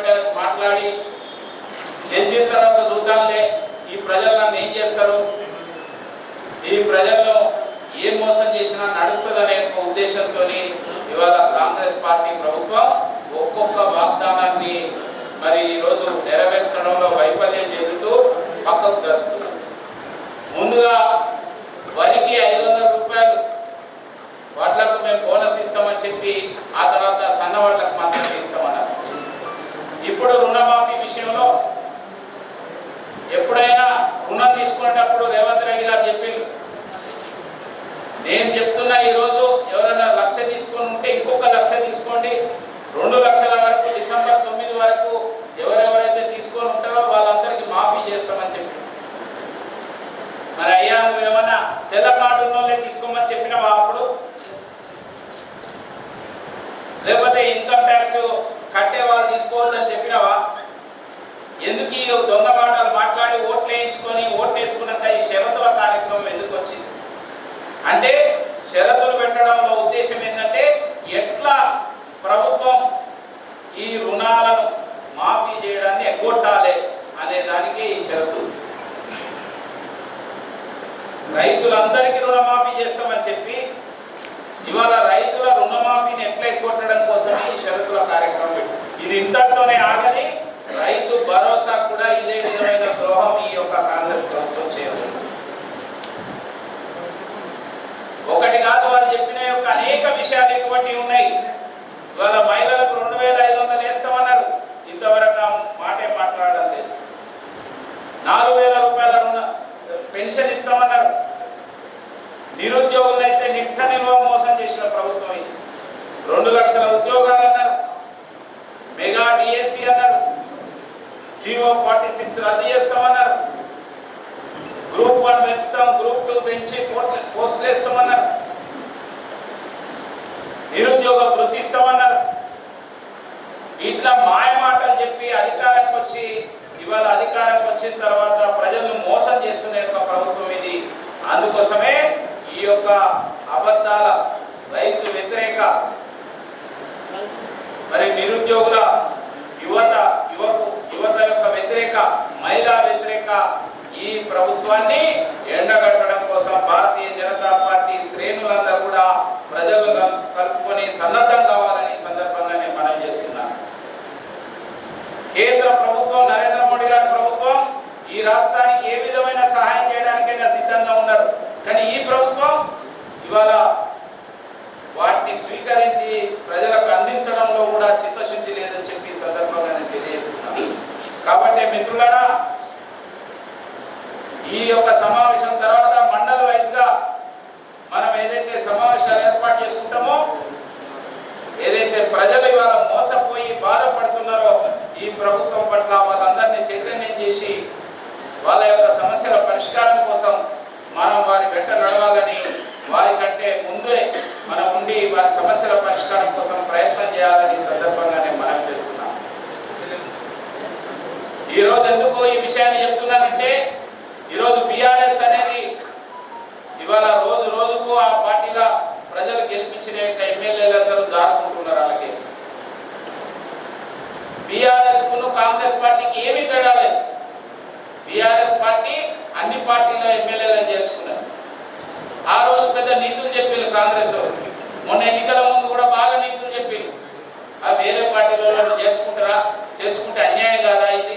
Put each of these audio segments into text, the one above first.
Collector మాట్లాడి గెలిచిన తర్వాత చూద్దాంలే ఈ ప్రజలు నన్ను ఏం చేస్తారు? ఈ ప్రజల్లో ఏం మోసం చేసినా నడుస్తుందనే ఒక ఉద్దేశంతో ఇవాళ కాంగ్రెస్ పార్టీ ప్రభుత్వం ఒక్కొక్క వాగ్దానాన్ని మరి ఈరోజు నెరవేర్చడంలో రుణాలు తీసుకునేటప్పుడు రేవంత్ రెడ్డి గారు చెప్పింది. నేను చెప్తున్నా ఈరోజు ఎవరైనా లక్ష తీసుకొని ఉంటే ఇంకొక లక్ష తీసుకోండి. రెండు లక్షల వరకు డిసెంబర్ తొమ్మిది వరకు ఎవరెవరైతే తీసుకొని ఉంటారో వాళ్ళందరికీ మాఫీ చేస్తామని చెప్పి. మరి అయ్యా నువ్వేమన్నా తెల్ల కార్డు ఉన్నోళ్ళే తీసుకోమని చెప్పినావా అప్పుడు? లేకపోతే ఇన్కమ్ ట్యాక్స్ కట్టే వాళ్ళు తీసుకోవద్దని చెప్పినావా? ఎందుకు ఈ దొంగ మాటలు మాట్లాడి ఓటు వేయించుకొని ఓట్లు వేసుకున్నాక ఈ షరతుల కార్యక్రమం ఎందుకు వచ్చింది? అంటే షరతులు పెట్టడంలో ఉద్దేశం ఏంటంటే ఎట్లా ప్రభుత్వం ఈ రుణాలను మాఫీ చేయడాన్ని ఎగ్గొట్టాలి అనే దానికి ఈ షరతు రైతులందరికీ రుణమాఫీ చేస్తామని చెప్పి ఇవాళ రైతుల రుణమాఫీని ఎట్లా ఎగ్గొట్టడం కోసమే ఈ షరతుల కార్యక్రమం ఇది ఇంతటితోనే ఆగది రైతు భరోసా కూడా ఇదే విధమైన ద్రోహం ఈ యొక్క కాంగ్రెస్ ప్రభుత్వం చేయదు ఒకటి కాదు వాళ్ళు చెప్పిన యొక్క అనేక విషయాలు ఇటువంటి ఉన్నాయి. ఇవాళ మహిళలకు రెండు వేల ఐదు వందలు వేస్తామన్నారు. ఇంతవరకు మాటే మాట్లాడడం లేదు. నాలుగు వేల రూపాయల పెన్షన్ ఇస్తామన్నారు. నిరుద్యోగులు అయితే నిట్ట నిల్వ మోసం చేసిన ప్రభుత్వం ఇది. రెండు లక్షల ఉద్యోగాలు అన్నారు. మెగా డిఎస్సి అన్నారు. జీవో ఫార్టీ సిక్స్ రద్దు చేస్తామన్నారు. గ్రూప్ వన్ పెంచుతాం గ్రూప్ టూ పెంచి పోస్టులు వేస్తామన్నారు. అధికారం వచ్చిన తర్వాత ప్రజలను మోసం చేస్తున్న యొక్క ప్రభుత్వం ఇది. అందుకోసమే ఈ యొక్క అబద్ధాల రైతు వ్యతిరేక మరి నిరుద్యోగుల యువత యువకు యువత యొక్క వ్యతిరేక మహిళా వ్యతిరేక ఈ ప్రభుత్వాన్ని ఎండగట్టడం కోసం భారతీయ జనతా పార్టీ శ్రేణులందరూ కూడా ప్రజలు కలుపుకొని సన్నద్ధం కావాలని సందర్భంగా నేను మనం చేస్తున్నాను. కేంద్ర ప్రభుత్వం నరేంద్ర మోడీ గారు ఈ రాష్ట్రానికి ఏ విధమైన సహాయం చేయడానికైనా సిద్ధంగా ఉన్నారు. కానీ ఈ ప్రభుత్వం ఇవాళ వాటిని స్వీకరించి ప్రజలకు అందించడంలో కూడా చిత్తశుద్ధి లేదని చెప్పి సందర్భంగా నేను తెలియజేస్తున్నాను. కాబట్టి మిత్రులారా ఈ యొక్క సమావేశం తర్వాత మండల వైజ్గా మనం ఏదైతే సమావేశాలు ఏర్పాటు చేసుకుంటామో ఏదైతే ప్రజలు ఇవాళ మోసపోయి బాధపడుతున్నారో ఈ ప్రభుత్వం పట్ల వాళ్ళందరినీ చైతన్యం చేసి వాళ్ళ యొక్క సమస్యల పరిష్కారం కోసం మనం వారి వెంట నడవాలని వారి కంటే ముందే మనం ఉండి వారి సమస్యల పరిష్కారం కోసం ప్రయత్నం చేయాలని సందర్భంగా నేను మనం చేస్తున్నాను. ఈ రోజు ఎందుకు ఈ విషయాన్ని చెప్తున్నానంటే ఈరోజు బిఆర్ఎస్ అనేది ఇవాళ రోజు రోజుకు ఆ పార్టీగా ప్రజలు గెలిపించిన ఎమ్మెల్యేలందరూ దారుకుంటున్నారు వాళ్ళకి బీఆర్ఎస్కు కాంగ్రెస్ పార్టీకి ఏమీ తేడా లేదు. బీఆర్ఎస్ పార్టీ అన్ని పార్టీల ఎమ్మెల్యేలను చేర్చుకున్నారు ఆ రోజు పెద్ద నీతులు చెప్పారు కాంగ్రెస్ మొన్న ఎన్నికల ముందు కూడా బాగా నీతులు చెప్పారు ఆ వేరే పార్టీలలో చేసుకుంటారా చేర్చుకుంటారా చేర్చుకుంటే అన్యాయం కాదా ఇది?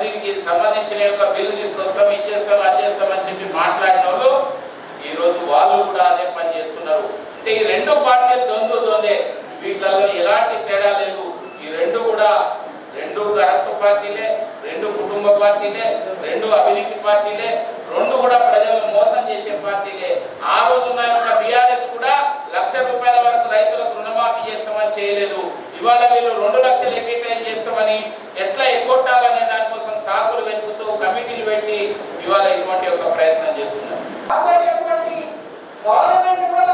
దీనికి సంబంధించిన యొక్క బిల్లు తీసుకొస్తాం ఇది చేస్తాం అది చేస్తాం అని చెప్పి మాట్లాడిన వాళ్ళు ఈరోజు వాళ్ళు కూడా అదే పని చేస్తున్నారు. అంటే ఈ రెండు పార్టీలు దొందు దొందే వీటిలో ఎలాంటి తేడా లేదు. ఈ రెండు కూడా రెండు కరెక్ట్ పార్టీలే. రెండు కుటుంబ పార్టీలే రెండు అవినీతి పార్టీలే రెండు కూడా ప్రజలను మోసం చేసే పార్టీలే. ఆ రోజు యొక్క బీఆర్ఎస్ కూడా లక్ష రూపాయల వరకు రైతులకు రుణమాఫీ చేస్తామని చేయలేదు. ఇవాళ వీళ్ళు రెండు లక్షలు ఎక్కిటైన్ చేస్తామని ఎట్లా ఎగ్గొట్టాలనే దానికోసం సాకులు వెతుకుతూ కమిటీలు పెట్టి ఇవాళ ఇటువంటి ఒక ప్రయత్నం చేస్తున్నారు. గవర్నమెంట్ కూడా